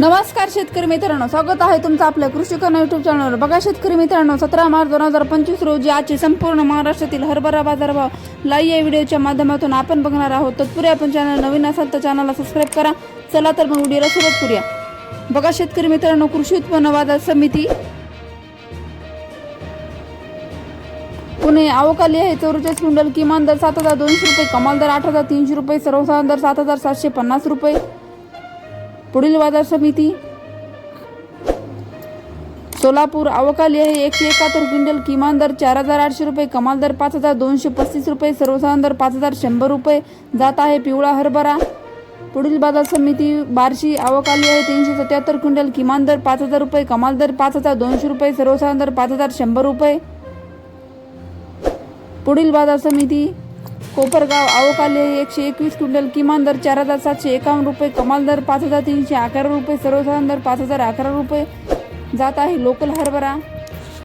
नमस्कार शेतकरी मित्रांनो स्वागत आहे तुमचं आपल्या कृषी करणं युट्यूब चॅनलवर बघा शेतकरी मित्रांनो सतरा मार्च दोन हजार पंचवीस रोजी आजचे संपूर्ण महाराष्ट्रातील हरभरा बाजारभाव लाईव्ह या व्हिडिओच्या माध्यमातून आपण बघणार आहोत. तत्पूर्वी आपण चॅनल नवीन असाल तर चॅनलला सबस्क्राईब करा. चला तर मग व्हिडिओला सुरुवात करूया. बघा शेतकरी मित्रांनो कृषी उत्पन्न बाजार समिती पुणे अवकाली आहे. चौवेचाळीस क्विंटल किमान दर सात हजार दोनशे रुपये कमाल दर आठ हजार तीनशे रुपये सर्वसाधारण दर सात हजार सातशे पन्नास रुपये. पुढील बाजार समिती. सोलापूर अवकाली आहे. एकशे एकाहत्तर क्विंटल किमान दर चार हजार आठशे रुपये कमाल दर पाच हजार दोनशे पस्तीस रुपये सर्वसाधारण दर पाच हजार शंभर रुपये. जात आहे पिवळा हरभरा. पुढील बाजार समिती बार्शी अवकाली आहे. तीनशे सत्याहत्तर क्विंटल किमान दर पाच हजार रुपये कमाल दर पाच हजार दोनशे रुपये सर्वसाधारण दर पाच हजार शंभर रुपये. पुढील बाजार समिती कोपरगाव अवकाली एकशे एकवीस क्विंटल किमान दर चार हजार सातशे एकावन्न रुपये कमाल दर पाच हजार तीनशे अकरा रुपये सर्वसाधारण दर पाच हजार अकरा रुपये. जात आहे लोकल हरभरा.